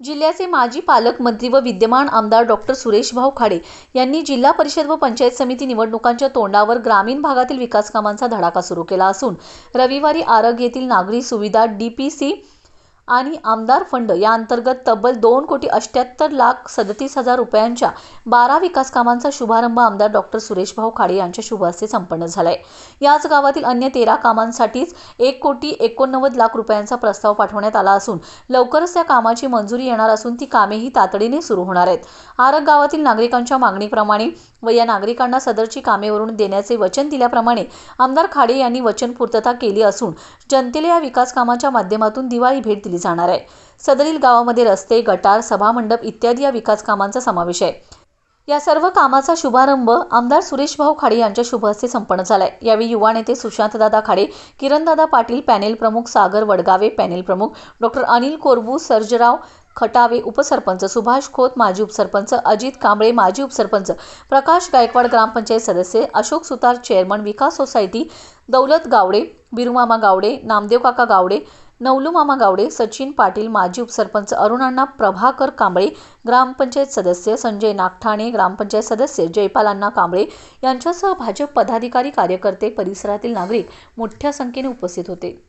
जिल्ह्याचे माजी पालकमंत्री व विद्यमान आमदार डॉक्टर सुरेशभाऊ खाडे यांनी जिल्हा परिषद व पंचायत समिती निवडणुकांच्या तोंडावर ग्रामीण भागातील विकास कामांचा धडाका सुरू केला असून रविवारी आरग येथील नागरी सुविधा डीपीसी आणि आमदार फंड या अंतर्गत तब्बल दोन कोटी अष्ट्याहत्तर लाख सदतीस हजार रुपयांच्या बारा विकास कामांचा शुभारंभ आमदार डॉक्टर सुरेशभाऊ खाडे यांच्या शुभ हस्ते संपन्न झालाय. याच गावातील अन्य तेरा कामांसाठीच एक कोटी एकोणनव्वद लाख रुपयांचा प्रस्ताव पाठवण्यात आला असून लवकरच त्या कामाची मंजुरी येणार असून ती कामेही तातडीने सुरू होणार आहेत. आरग गावातील नागरिकांच्या मागणीप्रमाणे व या नागरिकांना सदरची कामेवरून देण्याचे वचन दिल्याप्रमाणे आमदार खाडे यांनी वचन पूर्तता केली असून जनतेला या विकास कामाच्या माध्यमातून दिवाळी भेट दिली जाणार आहे. सदरील गावामध्ये रस्ते गटार सभामंडप इत्यादी या विकास कामांचा समावेश आहे. या सर्व कामाचा शुभारंभ आमदार सुरेशभाऊ खाडे यांच्या शुभ हस्ते संपन्न झालाय. यावेळी युवा नेते सुशांतदादा खाडे किरणदादा पाटील पॅनेल प्रमुख सागर वडगावे पॅनेल प्रमुख डॉक्टर अनिल कोरबू सर्जराव खटावे उपसरपंच सुभाष खोत माजी उपसरपंच अजित कांबळे माजी उपसरपंच प्रकाश गायकवाड ग्रामपंचायत सदस्य अशोक सुतार चेअरमन विकास सोसायटी दौलत गावडे बिरुमामा गावडे नामदेव काका गावडे नवलूमामा गावडे सचिन पाटील माजी उपसरपंच अरुणांना प्रभाकर कांबळे ग्रामपंचायत सदस्य संजय नागठाणे ग्रामपंचायत सदस्य जयपालांना कांबळे यांच्यासह भाजप पदाधिकारी कार्यकर्ते परिसरातील नागरिक मोठ्या संख्येने उपस्थित होते.